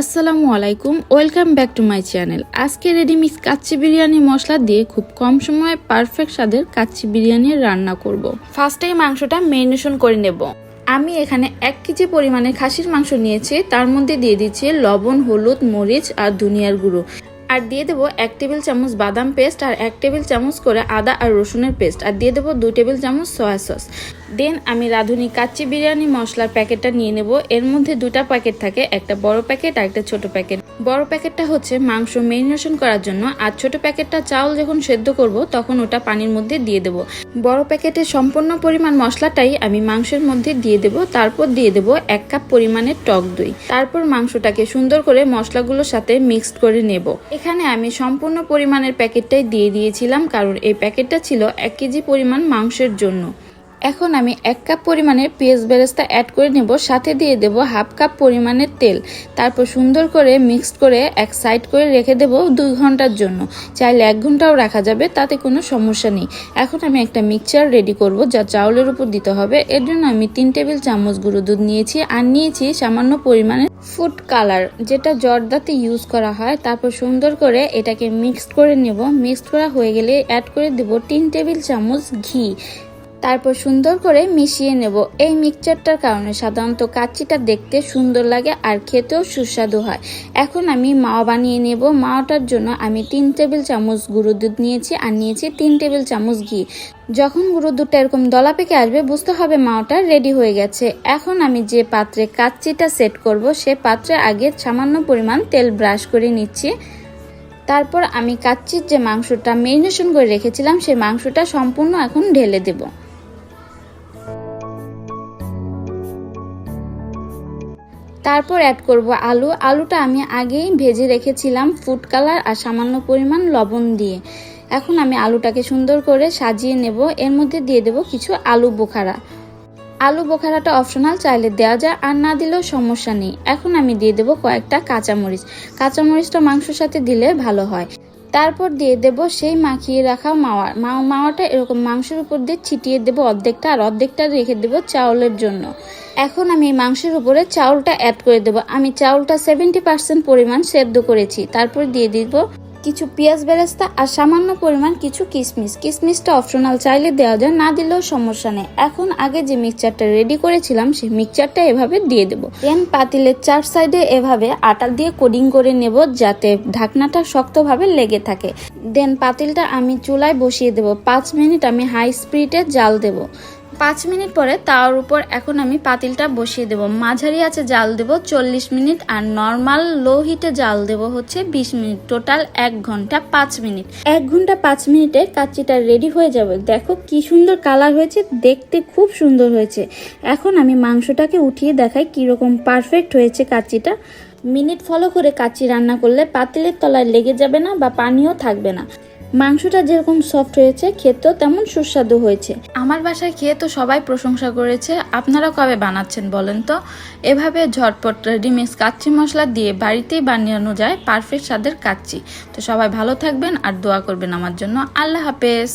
আসসালামু আলাইকুম, welcome back to my channel. আজকে রেডিমিক্স কাচ্চি বিরিয়ানি মশলা দিয়ে খুব কম সময়ে পারফেক্ট স্বাদের কাচ্চি বিরিয়ানি রান্না করব। ফার্স্টে মাংসটা মেরিনেশন করে নেব। আমি এখানে এক কেজি পরিমাণে খাসির মাংস নিয়েছি। তার মধ্যে দিয়ে দিচ্ছি লবণ, হলুদ, মরিচ আর দুনিয়ার গুঁড়ো। আর দিয়ে দেবো এক টেবিল চামচ বাদাম পেস্ট আর এক টেবিল চামচ করে আদা আর রসুনের পেস্ট। আর দিয়ে দেবো দু টেবিল চামচ সয়া সস। দেন আমি রাঁধুনি কাচ্চি বিরিয়ানি মশলার প্যাকেটটা নিয়ে নেব। এর মধ্যে দুটা প্যাকেট থাকে, একটা বড় প্যাকেট আর একটা ছোট প্যাকেট। বড় প্যাকেটটা হচ্ছে মাংস মেরিনেশন করার জন্য, আর ছোট প্যাকেটটা চাউল যখন সেদ্ধ করব, তখন ওটা পানির মধ্যে দিয়ে দেব। বড় প্যাকেটের সম্পূর্ণ পরিমাণ মশলাটাই আমি মাংসের মধ্যে দিয়ে দেব, তারপর দিয়ে দেব এক কাপ পরিমাণের টক দই। তারপর মাংসটাকে সুন্দর করে মশলাগুলোর সাথে মিক্সড করে নেব। এখানে আমি সম্পূর্ণ পরিমাণের প্যাকেটটাই দিয়ে দিয়েছিলাম, কারণ এই প্যাকেটটা ছিল এক কেজি পরিমাণ মাংসের জন্য। এখন আমি এক কাপ পরিমাণের পেঁয়াজ বেরেস্তা অ্যাড করে নেব, সাথে দিয়ে দেব হাফ কাপ পরিমাণের তেল। তারপর সুন্দর করে মিক্সড করে এক সাইড করে রেখে দেব দুই ঘণ্টার জন্য। চাইলে এক ঘন্টাও রাখা যাবে, তাতে কোনো সমস্যা নেই। এখন আমি একটা মিক্সচার রেডি করব, যা চাউলের উপর দিতে হবে। এর জন্য আমি তিন টেবিল চামচ গুঁড়ো দুধ নিয়েছি আর নিয়েছি সামান্য পরিমাণে ফুড কালার যেটা জর্দাতে ইউজ করা হয়। তারপর সুন্দর করে এটাকে মিক্সড করে নেব। মিক্সড করা হয়ে গেলে অ্যাড করে দেব তিন টেবিল চামচ ঘি। তারপর সুন্দর করে মিশিয়ে নেব। এই মিক্সচারটার কারণে সাধারণত কাচ্চিটা দেখতে সুন্দর লাগে আর খেতেও সুস্বাদু হয়। এখন আমি মাওয়া বানিয়ে নেব। মাওয়াটার জন্য আমি তিন টেবিল চামচ গুঁড়ো দুধ নিয়েছি আর নিয়েছি তিন টেবিল চামচ ঘি। যখন গুঁড়ো দুধটা এরকম দলা পেকে আসবে, বুঝতে হবে মাওয়াটা রেডি হয়ে গেছে। এখন আমি যে পাত্রে কাচ্চিটা সেট করব, সে পাত্রে আগে সামান্য পরিমাণ তেল ব্রাশ করে নিচ্ছি। তারপর আমি কাচ্চির যে মাংসটা মেরিনেশন করে রেখেছিলাম সেই মাংসটা সম্পূর্ণ এখন ঢেলে দেবো। তারপর অ্যাড করব আলু। আলুটা আমি আগেই ভেজে রেখেছিলাম ফুড কালার আর সামান্য পরিমাণ লবণ দিয়ে। এখন আমি আলুটাকে সুন্দর করে সাজিয়ে নেব। এর মধ্যে দিয়ে দেব কিছু আলু বোখারা। আলু বোখারাটা অপশনাল চাইলে দেওয়া যায় আর না দিলেও সমস্যা নেই। এখন আমি দিয়ে দেব কয়েকটা কাঁচামরিচ। কাঁচামরিচটা মাংসর সাথে দিলে ভালো হয়। তারপর দিয়ে দেব সেই মাখিয়ে রাখা মাওয়া। মাওয়াটা এরকম মাংসের উপর দিয়ে ছিটিয়ে দেবো অর্ধেকটা আর অর্ধেকটা রেখে দেবো চাউলের জন্য। এখন আমি মাংসের উপরে চাউলটা অ্যাড করে দেবো। আমি চাউলটা সেভেন্টি পার্সেন্ট পরিমাণ সেদ্ধ করেছি। তারপর দিয়ে দিব কিছু পেঁয়াজ বেরেস্তা আর সামান্য পরিমাণ কিছু কিশমিশ কিশমিশটা অপশনাল চাইলে দেওয়া যায়, না দিলেও সমস্যা নেই। এখন আগে যে মিক্সচারটা রেডি করেছিলাম, সেই মিক্সচারটা এভাবে দিয়ে দেবো। দেন পাতিলের চার সাইডে এভাবে আটা দিয়ে কোডিং করে নেব, যাতে ঢাকনাটা শক্তভাবে লেগে থাকে। দেন পাতিলটা আমি চুলায় বসিয়ে দেব। পাঁচ মিনিট আমি হাই স্পিডে জাল দেবো। পাঁচ মিনিট পরে তার উপর এখন আমি পাতিলটা বসিয়ে দেব। মাঝারি আছে জাল দেব, চল্লিশ মিনিট, আর নর্মাল লো হিটে জাল দেব হচ্ছে বিশ মিনিট। টোটাল এক ঘণ্টা পাঁচ মিনিট। এক ঘণ্টা পাঁচ মিনিটে কাচ্চিটা রেডি হয়ে যাবে। দেখো কি সুন্দর কালার হয়েছে, দেখতে খুব সুন্দর হয়েছে। এখন আমি মাংসটাকে উঠিয়ে দেখাই কীরকম পারফেক্ট হয়েছে কাচ্চিটা। মিনিট ফলো করে কাচ্চি রান্না করলে পাতিলের তলায় লেগে যাবে না বা পানিও থাকবে না। মাংসটা যেরকম সফট হয়েছে, খেতেও তেমন সুস্বাদু হয়েছে। আমার বাসায় খেয়ে তো সবাই প্রশংসা করেছে। আপনারা কবে বানাচ্ছেন বলেন তো? এভাবে ঝটপট রেডিমিক্স কাচ্চি মশলা দিয়ে বাড়িতেই বানানো যায় পারফেক্ট স্বাদের কাচ্চি। তো সবাই ভালো থাকবেন আর দোয়া করবেন আমার জন্য। আল্লাহ হাফেজ।